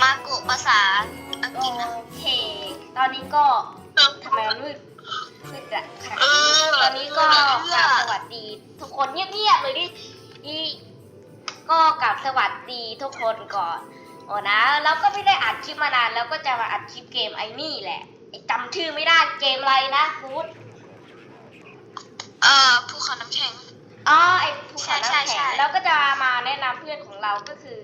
มาโกะภาษาอังกฤษนะโอเค ตอนนี้ก็ทำไมมันมืดมืดอะขนาดเอนี้อตอนนี้ก็กราบสวัสดีทุกคนเงียบๆเลยดิอีก็กราบสวัสดีทุกคนก่อนโอ้นะแล้วก็ไม่ได้อัดคลิปมานานแล้วก็จะมาอัดคลิปเกมไอ้นี่แหละไอ้จำชื่อไม่ได้เกมอะไรนะฟูดเอ่อภูเขาน้ำแข็งอ๋อไอ้ภูเขาใช่น้ำใช่แข็ใช่งแล้วก็จะมาแนะนำเพื่อนของเราก็คือ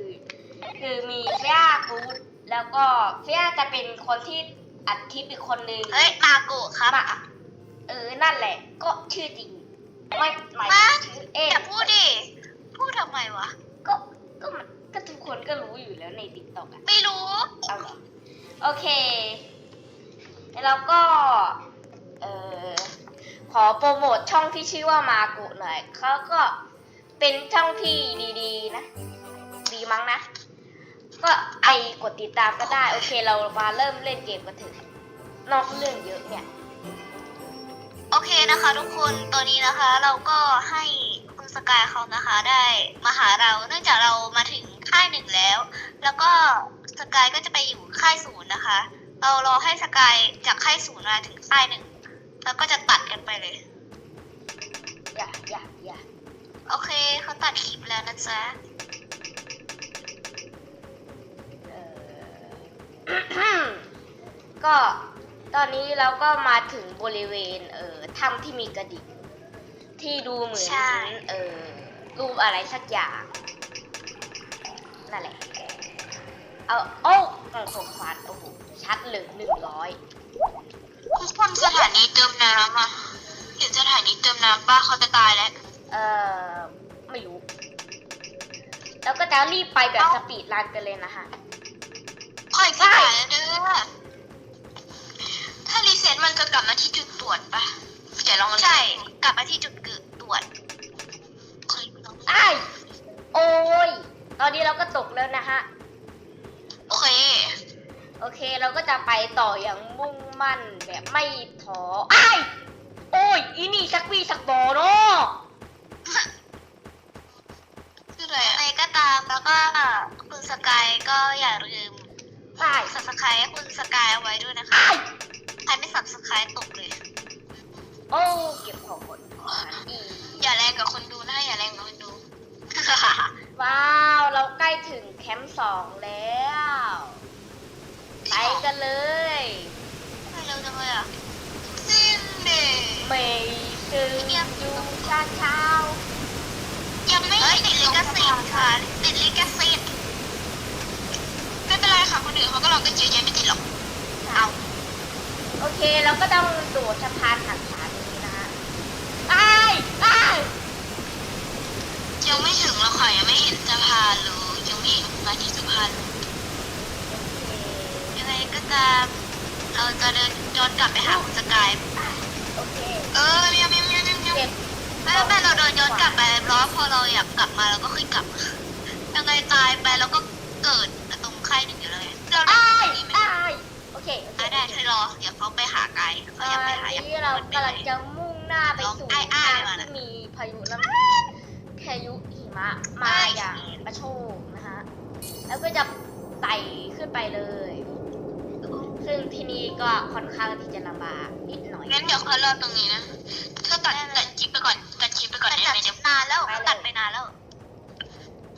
คือมีเฟียฟูดแล้วก็เฟียจะเป็นคนที่อัดคลิปอีกคนนึงเฮ้ยมาโกะครับมาเออนั่นแหละ ก็ชื่อจริงไม่หมายมาถึงชื่อเอ็อย่าพูดดิพูดทำไมวะก็ก็มันก็ทุกคนก็รู้อยู่แล้วในติ๊กต็อกอะไม่รู้เอาเหรอโอเคแล้วก็เออขอโปรโมทช่องที่ชื่อว่ามากุหน่อยเขาก็เป็นช่องที่ดีๆนะ ดีมั้งนะ ก็ไอกดติดตามก็ได้ โอเคเรามาเริ่มเล่นเกมกันเถอะนอกเรื่องเยอะเนี่ย โอเคนะคะ ทุกคนตอนนี้นะคะ เราก็ให้คุณสกายเขานะคะ ได้มาหาเรา เนื่องจากเรามาถึงค่ายหนึ่งแล้ว แล้วก็สกายก็จะไปอยู่ค่ายศูนย์นะคะ เรารอให้สกายจากค่ายศูนย์มาถึงค่ายหนึ่งแล้วก็จะตัดกันไปเลย อย่าอย่าอย่าโอเคเขาตัดคลิปแล้วนะจ๊ะ ก็ตอนนี้เราก็มาถึงบริเวณ เอ่อถ้ำที่มีกระดิ่งที่ดูเหมือน ใช่ เอ่อรูปอะไรสักอย่างนั่นแหละ เอาโอ้กล่องของขวัญโอ้โหชัดเลยหนึ่งร้อยคุณคนสถานีเติมน้ำอะเห็นสถานีเติมน้ำป้าเขาจะตายแล้วเอ่อ ไม่รู้ แล้วก็จะรีบไปแบบเอ้าสปีดรันกันเลยนะคะ ค่อยขึ้นมาแล้วเด้อ ถ้ารีเซ็ตมันจะกลับมาที่จุดตรวจปะเดี๋ยวลองใช่ กลับมาที่จุดเกิดตรวจค่อยลองไอ้ายโอ้ย ตอนนี้เราก็ตกแล้วนะฮะ โอเค โอเคเราก็จะไปต่ออย่างมุ่งมั่นแบบไม่ท้อไอ้ายโอ้ย อีนี่สักวีสักบอเนาะคืออะไรอะไรก็ตามแล้วก็คุณสกายก็อย่าลืม ไอ้ายสับสไครให้คุณสกายเอาไว้ด้วยนะคะไอ้ายใครไม่สับสไครตกเลย โอ้เก็บของหมดอีอย่าแรงกับคนดูนะ อย่าแรงกับคนดู ว้าว เราใกล้ถึงแคมป์สองแล้ว ไปกันเลยไปเร็วจังเลยอะสิ้นเดย์ไม่ถึงอยู่ช้าเช้ายังไม่ติดลิขสิทธิ์ค่ะติดลิขสิทธิ์ไม่เป็นไร ค่ะคนอื่นเขาก็ลองกันเยอะแยะไม่ติดหรอกเอาโอเคเราก็ต้องโดดสะพานหักขาตรงนี้นะฮะไอ้ายอ้ายยังไม่ถึงแล้วค่ะยังไม่เห็นสะพานเลยยังไม่เห็นมาที่สะพานเลยยังไงก็ตามเราจะเดินย้อนกลับไปหาคุณสกายโอเคเออเมียวเมียวเมียวเมียวเมียวเก็บไม่ไม่เราเดินย้อนกลับไปเพราะพอเราอยากกลับมาเราก็ค่อยกลับยังไงตายไปแล้วก็เกิดตรงค่ายหนึ่งอยู่แล้วไง เราได้อ้ายดีไหมอ้ายโอเคโอเคอะได้เธอรอ เดี๋ยวเขาไปหาไกด์เขาอยากไปหาอยากนี้เรากำลังจะมุ่งหน้าไปสู่อ้ายอ้าทายงมาน่ะที่มีพายุน้ำพายุหิมะมาอย่างประโชกนะคะแล้วก็จะไต่ขึ้นไปเลย ซึ่งที่นี่ก็ค่อนข้างที่จะลำบากนิดหน่อย งั้นเดี๋ยวเขารอตรงนี้นะเธอตัดตัดคลิปไปก่อนตัดคลิปไปก่อนได้ไหมเดี๋ยวนานแล้วเขาตัดไปนานแล้ว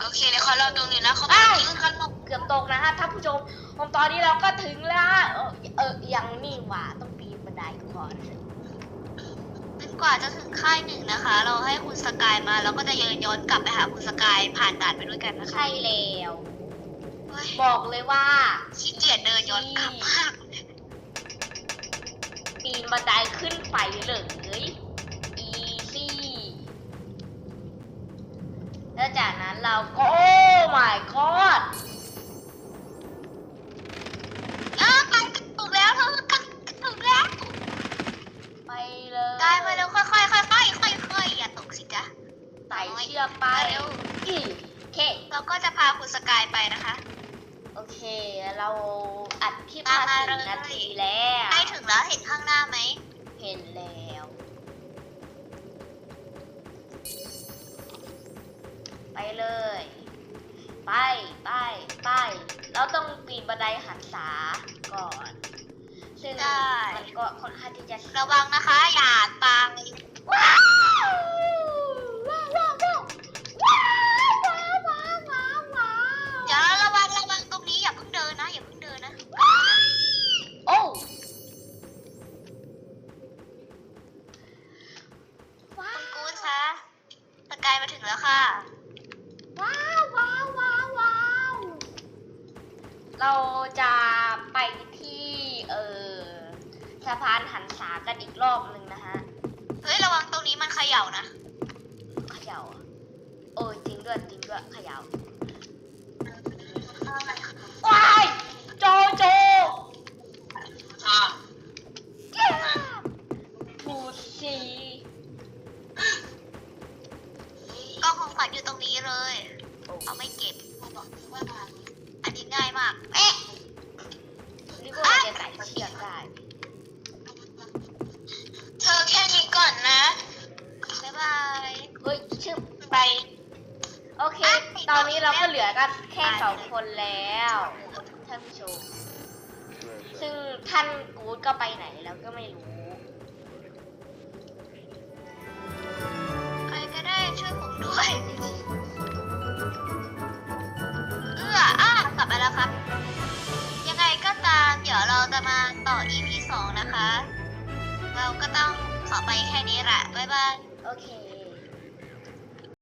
โอเคเดี๋ยวเขารอตรงนี้นะเขาตัดคลิปเขาลงเกือบตกนะฮะท่านผู้ชมผมตอนนี้เราก็ถึงแล้วฮะเออเออยังนี่หว่าต้องปีนบันไดก่อนจนกว่าจะถึงค่ายหนึ่งนะคะ เราให้คุณสกายมาเราก็จะเยินย้อนกลับไปหาคุณสกายผ่านด่านไปด้วยกันนะคะใช่แล้ว เฮ้ยบอกเลยว่า ขี้เกียจเดินย้อนกลับมากปีนบันไดขึ้นไปเลยอีซี่แล้วจากนั้น เราก็โอ้ my god อ้าวไปถูกแล้วเธอถูกแล้วไปเลยกายมาเร็วค่อยๆค่อยๆค่อยๆค่อยๆอย่าตกสิจ๊ะไต่เชือกไปมาเร็วอีโอเคเราก็จะพาคุณสกายไปนะคะ โอเค เราอัดคลิปมามาสิบเลยนาทีแล้วใกล้ถึงแล้วเห็นข้างหน้าไหม เห็นแล้ว เลย ไปไปไป เราปีนบันไดหันษาก่อน ซึ่งได้มันก็ค่อนข้างที่จะระวังนะคะ อย่าตายว้าวว้ ว้าวว้าวว้าวว้าวเราจะไปที่เอ่อสะพานหันษากันอีกรอบหนึ่งนะฮะเฮ้ยระวังตรงนี้มันเขย่านะเขย่าอะโอ้ยจริงด้วยจริงด้วยเขย่าว้ายโจโจแก้มผูสีกล้องของขวัญอยู่ตรงนี้เลยโอ้ เอาไม่เก็บอันนี้ง่ายมากเอ๊ะนึกว่าจะใส่เชือกได้ เธอแค่นี้ก่อนนะบ๊ายบายเฮ้ยชึบไป โอเค ตอนนี้เราก็เหลือกันแค่สองคนแล้วท่านผู้ชมซึ่งท่านกู๊ดก็ไปไหนแล้วก็ไม่รู้ มาต่อ EP สองนะคะ เราก็ต้องขอไปแค่นี้แหละบ๊ายบาย โอเค